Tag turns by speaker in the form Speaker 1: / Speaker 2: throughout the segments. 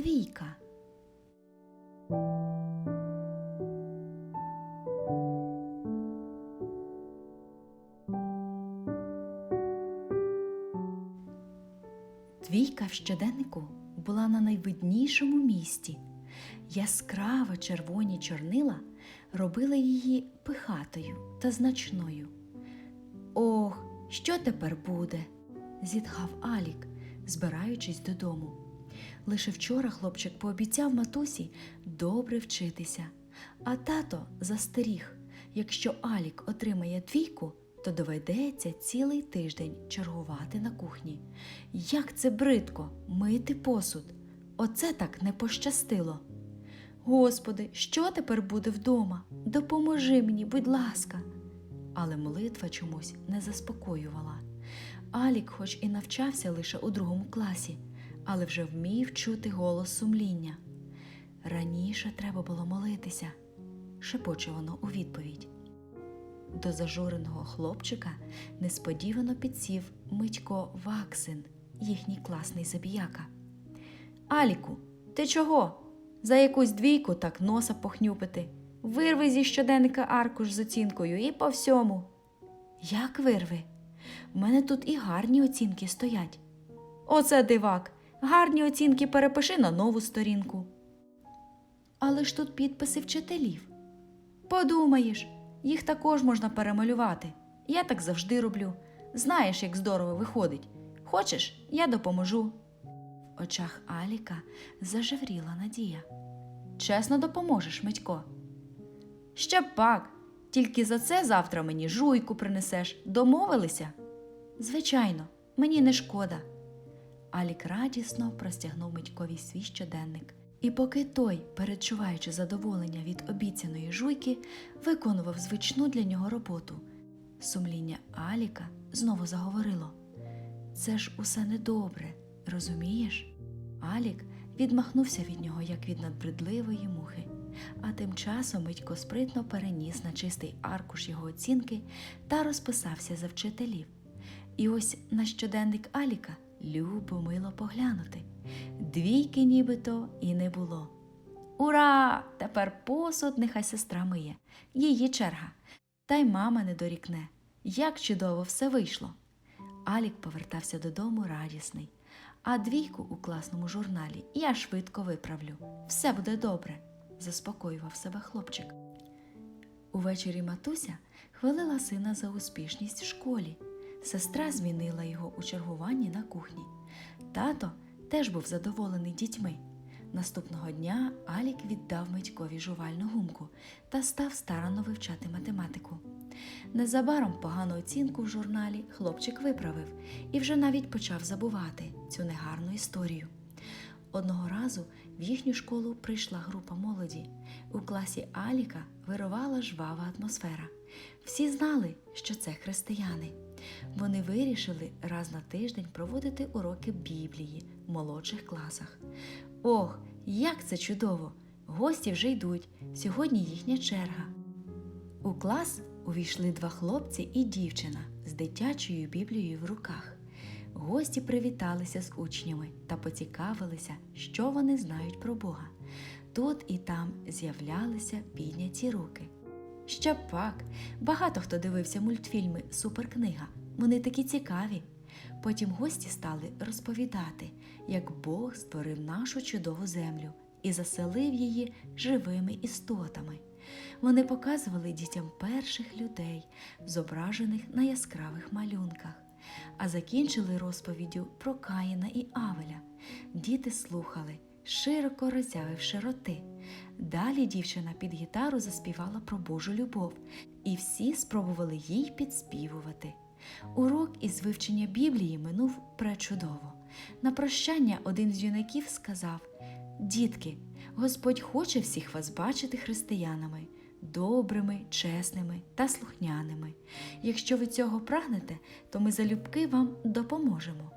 Speaker 1: двійка. Двійка в щоденнику була на найвиднішому місці. Яскраво червоні чорнила робили її пихатою та значною. Ох, що тепер буде? зітхав Алік, збираючись додому. Лише вчора хлопчик пообіцяв матусі добре вчитися, а тато застеріг якщо Алік отримає двійку, то доведеться цілий тиждень чергувати на кухні. Як це бридко мити посуд. Оце так не пощастило. Господи, що тепер буде вдома? Допоможи мені, будь ласка. Але молитва чомусь не заспокоювала. Алік, хоч і навчався лише у другому класі, але вже вмів чути голос сумління. Раніше треба було молитися, шепоче воно у відповідь. До зажуреного хлопчика несподівано підсів Митько Ваксин, їхній класний забіяка. Аліку, ти чого? За якусь двійку так носа похнюпити. Вирви зі щоденника аркуш з оцінкою і по всьому. Як вирви? В мене тут і гарні оцінки стоять. Оце дивак. Гарні оцінки перепиши на нову сторінку. Але ж тут підписи вчителів. Подумаєш, їх також можна перемалювати. Я так завжди роблю. Знаєш, як здорово виходить. Хочеш, я допоможу. В очах Аліка зажевріла надія. Чесно допоможеш, Митько. Ще пак, тільки за це завтра мені жуйку принесеш. Домовилися? Звичайно, мені не шкода. Алік радісно простягнув Митькові свій щоденник. І поки той, передчуваючи задоволення від обіцяної жуйки, виконував звичну для нього роботу, сумління Аліка знову заговорило: Це ж усе недобре, розумієш? Алік відмахнувся від нього, як від надбридливої мухи, а тим часом Митько спритно переніс на чистий аркуш його оцінки та розписався за вчителів. І ось на щоденник Аліка любо мило поглянути. Двійки нібито і не було. Ура! Тепер посуд нехай сестра миє. Її черга. Та й мама не дорікне. Як чудово все вийшло. Алік повертався додому радісний, а двійку у класному журналі я швидко виправлю. Все буде добре, заспокоював себе хлопчик. Увечері матуся хвалила сина за успішність в школі. Сестра змінила його у чергуванні на кухні. Тато теж був задоволений дітьми. Наступного дня Алік віддав Митькові жувальну гумку та став старанно вивчати математику. Незабаром погану оцінку в журналі хлопчик виправив і вже навіть почав забувати цю негарну історію. Одного разу в їхню школу прийшла група молоді. У класі Аліка вирувала жвава атмосфера. Всі знали, що це християни. Вони вирішили раз на тиждень проводити уроки Біблії в молодших класах. Ох, як це чудово! Гості вже йдуть. Сьогодні їхня черга. У клас увійшли два хлопці і дівчина з дитячою біблією в руках. Гості привіталися з учнями та поцікавилися, що вони знають про Бога. Тут і там з'являлися підняті руки. Ще пак, багато хто дивився мультфільми Суперкнига. Вони такі цікаві. Потім гості стали розповідати, як Бог створив нашу чудову землю і заселив її живими істотами. Вони показували дітям перших людей, зображених на яскравих малюнках, а закінчили розповіддю про Каїна і Авеля. Діти слухали, широко роззявивши роти. Далі дівчина під гітару заспівала про Божу любов, і всі спробували їй підспівувати. Урок із вивчення Біблії минув пречудово. На прощання один з юнаків сказав: Дітки, Господь хоче всіх вас бачити християнами, добрими, чесними та слухняними. Якщо ви цього прагнете, то ми залюбки вам допоможемо.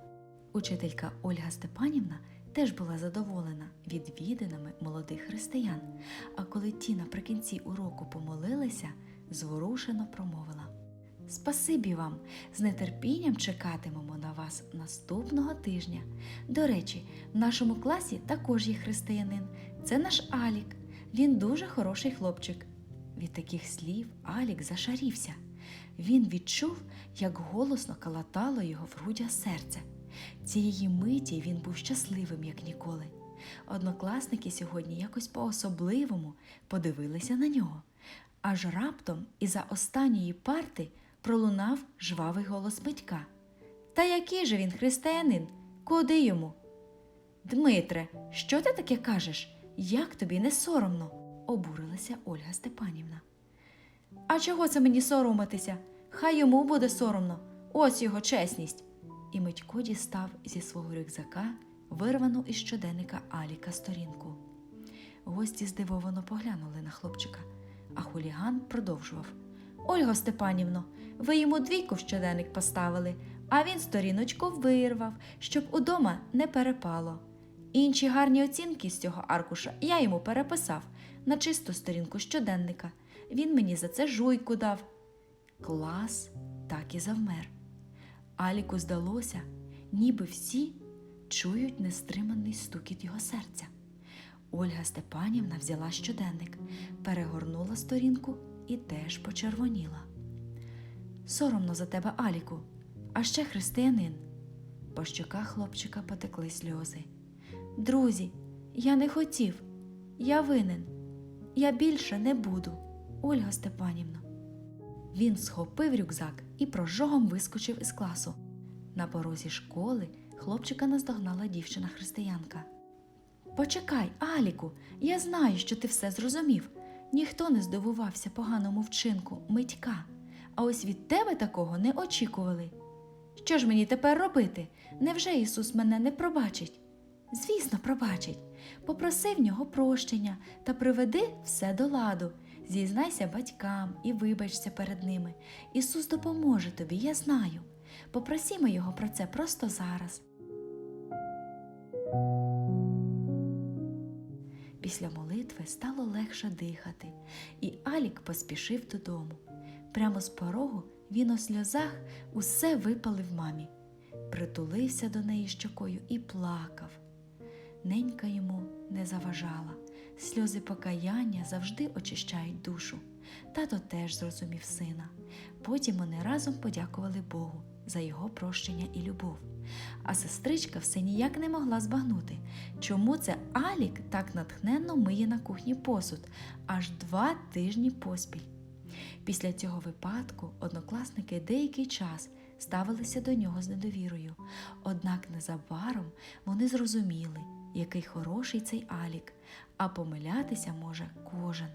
Speaker 1: Учителька Ольга Степанівна теж була задоволена відвідинами молодих християн, а коли ті наприкінці уроку помолилися, зворушено промовила. Спасибі вам. З нетерпінням чекатимемо на вас наступного тижня. До речі, в нашому класі також є християнин. Це наш Алік. Він дуже хороший хлопчик. Від таких слів Алік зашарівся. Він відчув, як голосно калатало його в грудях серце. Цієї миті він був щасливим, як ніколи. Однокласники сьогодні якось по-особливому подивилися на нього. Аж раптом із-за останньої парти пролунав жвавий голос батька. Та який же він християнин? Куди йому? Дмитре, що ти таке кажеш? Як тобі не соромно? обурилася Ольга Степанівна. А чого це мені соромитися? Хай йому буде соромно, ось його чесність. І Митько дістав зі свого рюкзака вирвану із щоденника Аліка сторінку. Гості здивовано поглянули на хлопчика, а хуліган продовжував. Ольго Степанівно, ви йому двійку в щоденник поставили, а він сторіночку вирвав, щоб удома не перепало. Інші гарні оцінки з цього аркуша я йому переписав на чисту сторінку щоденника. Він мені за це жуйку дав. Клас так і завмер. Аліку здалося, ніби всі чують нестриманий стукіт його серця. Ольга Степанівна взяла щоденник, перегорнула сторінку і теж почервоніла. Соромно за тебе, Аліку, а ще християнин. По щоках хлопчика потекли сльози. Друзі, я не хотів, я винен. Я більше не буду, Ольга Степанівна. Він схопив рюкзак і прожогом вискочив із класу. На порозі школи хлопчика наздогнала дівчина-християнка. Почекай, Аліку, я знаю, що ти все зрозумів. Ніхто не здивувався поганому вчинку митька, а ось від тебе такого не очікували. Що ж мені тепер робити? Невже Ісус мене не пробачить? Звісно, пробачить. Попроси в нього прощення та приведи все до ладу. Зізнайся батькам і вибачся перед ними. Ісус допоможе тобі, я знаю. Попросімо його про це просто зараз. Після молитви стало легше дихати, і Алік поспішив додому. Прямо з порогу він у сльозах усе випалив мамі, притулився до неї щокою і плакав. Ненька йому не заважала. Сльози покаяння завжди очищають душу. Тато теж зрозумів сина. Потім вони разом подякували Богу за його прощення і любов. А сестричка все ніяк не могла збагнути, чому це Алік так натхненно миє на кухні посуд аж два тижні поспіль. Після цього випадку однокласники деякий час ставилися до нього з недовірою, однак незабаром вони зрозуміли, який хороший цей Алік, а помилятися може кожен.